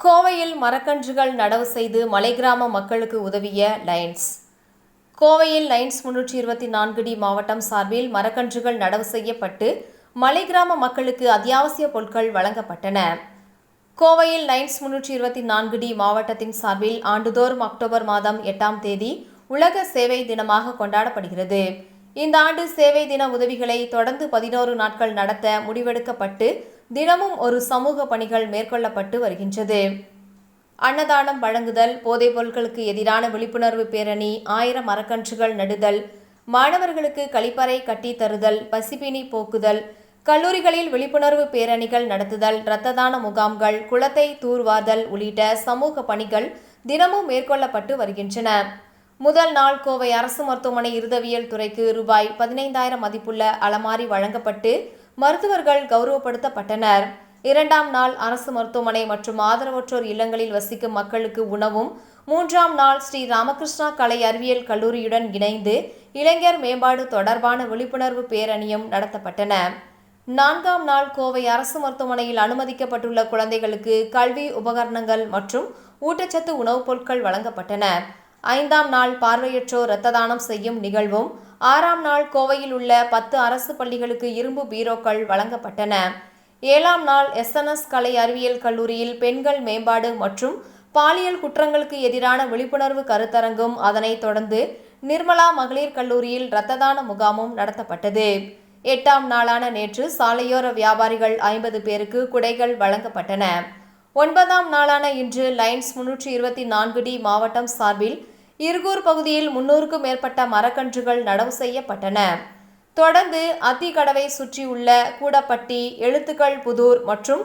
கோவையில் மரக்கன்றுகள் நடவு செய்து மலை கிராம மக்களுக்கு உதவிய லைன்ஸ். கோவையில் லைன்ஸ் முன்னூற்றி இருபத்தி நான்கு டி மாவட்டம் சார்பில் மரக்கன்றுகள் நடவு செய்யப்பட்டு மலை கிராம மக்களுக்கு அத்தியாவசிய பொருட்கள் வழங்கப்பட்டன. கோவையில் லைன்ஸ் முன்னூற்றி இருபத்தி நான்கு டி மாவட்டத்தின் சார்பில் ஆண்டுதோறும் அக்டோபர் மாதம் எட்டாம் தேதி உலக சேவை தினமாக கொண்டாடப்படுகிறது. இந்த ஆண்டு சேவை தின உதவிகளை தொடர்ந்து பதினோரு நாட்கள் நடத்த முடிவெடுக்கப்பட்டு தினமும் ஒரு சமூக பணிகள் மேற்கொள்ளப்பட்டு வருகின்றது. அன்னதானம் வழங்குதல் போதைப் பொருட்களுக்கு எதிரான விழிப்புணர்வு பேரணி ஆயிரம் மரக்கன்றுகள் நடுதல் மாணவர்களுக்கு கழிப்பறை கட்டி தருதல் பசிப்பினி போக்குதல் கல்லூரிகளில் விழிப்புணர்வு பேரணிகள் நடத்துதல் இரத்த தான முகாம்கள் குளத்தை தூர்வாதல் உள்ளிட்ட சமூக பணிகள் தினமும் மேற்கொள்ளப்பட்டு வருகின்றன. முதல் நாள் கோவை அரசு மருத்துவமனை இருதவியல் துறைக்கு ரூபாய் பதினைந்தாயிரம் மதிப்புள்ள அலமாரி வழங்கப்பட்டு மருத்துவர்கள் கௌரவப்படுத்தப்பட்டனர். இரண்டாம் நாள் அரசு மருத்துவமனை மற்றும் ஆதரவற்றோர் இல்லங்களில் வசிக்கும் மக்களுக்கு உணவும் மூன்றாம் நாள் ஸ்ரீ ராமகிருஷ்ணா கலை அறிவியல் கல்லூரியுடன் இணைந்து இளைஞர் மேம்பாடு தொடர்பான விழிப்புணர்வு பேரணியும் நடத்தப்பட்டன. நான்காம் நாள் கோவை அரசு மருத்துவமனையில் அனுமதிக்கப்பட்டுள்ள குழந்தைகளுக்கு கல்வி உபகரணங்கள் மற்றும் ஊட்டச்சத்து உணவுப் பொருட்கள் வழங்கப்பட்டன. ஐந்தாம் நாள் பார்வையற்றோர் இரத்த தானம் செய்யும் நிகழ்வும் ஆறாம் நாள் கோவையில் உள்ள பத்து அரசு பள்ளிகளுக்கு இரும்பு பீரோக்கள் வழங்கப்பட்டன. ஏழாம் நாள் எஸ்என்எஸ் கலை அறிவியல் கல்லூரியில் பெண்கள் மேம்பாடு மற்றும் பாலியல் குற்றங்களுக்கு எதிரான விழிப்புணர்வு கருத்தரங்கும் அதனைத் தொடர்ந்து நிர்மலா மகளிர் கல்லூரியில் இரத்த தான முகாமும் நடத்தப்பட்டது. எட்டாம் நாளான நேற்று சாலையோர வியாபாரிகள் ஐம்பது பேருக்கு குடைகள் வழங்கப்பட்டன. ஒன்பதாம் நாளான இன்று லைன்ஸ் முன்னூற்றி இருபத்தி நான்கு டி மாவட்டம் சார்பில் இருகூர் பகுதியில் முன்னூறுக்கும் மேற்பட்ட மரக்கன்றுகள் நடவு செய்யப்பட்டன. தொடர்ந்து அத்திக்கடவை சுற்றியுள்ள கூடப்பட்டி எழுத்துக்கள் புதூர் மற்றும்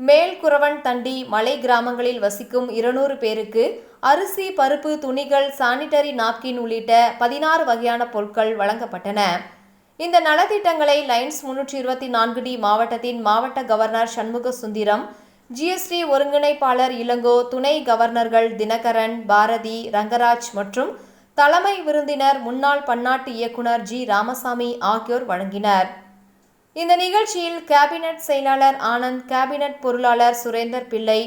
மேல்குறவன் தண்டி மலை கிராமங்களில் வசிக்கும் இருநூறு பேருக்கு அரிசி பருப்பு துணிகள் சானிட்டரி நாப்கின் உள்ளிட்ட பதினாறு வகையான பொருட்கள் வழங்கப்பட்டன. இந்த நலத்திட்டங்களை லைன்ஸ் முன்னூற்றி இருபத்தி நான்கு டி மாவட்டத்தின் மாவட்ட கவர்னர் சண்முக சுந்தரம் ஜிஎஸ்டி ஒருங்கிணைப்பாளர் இளங்கோ துணை கவர்னர்கள் தினகரன் பாரதி ரங்கராஜ் மற்றும் தலைமை விருந்தினர் முன்னாள் பன்னாட்டு இயக்குனர் ஜி. ராமசாமி ஆகியோர் வழங்கினர். இந்த நிகழ்ச்சியில் கேபினட் செயலாளர் ஆனந்த் கேபினட் பொருளாளர் சுரேந்தர் பிள்ளை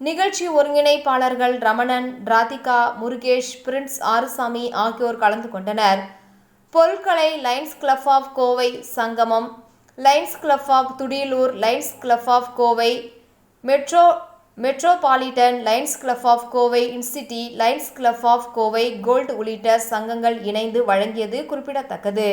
நிகழ்ச்சி ஒருங்கிணைப்பாளர்கள் ரமணன் ராதிகா முருகேஷ் பிரின்ஸ் ஆறுசாமி ஆகியோர் கலந்து கொண்டனர். பொருட்களை lions club of Kovai Sangamam lions club of Thudiyalur lions club of Kovai metro metropolitan lions club of Kovai in city lions club of Kovai gold உள்ளிட்ட சங்கங்கள் இணைந்து வழங்கியது குறிப்பிடத்தக்கது.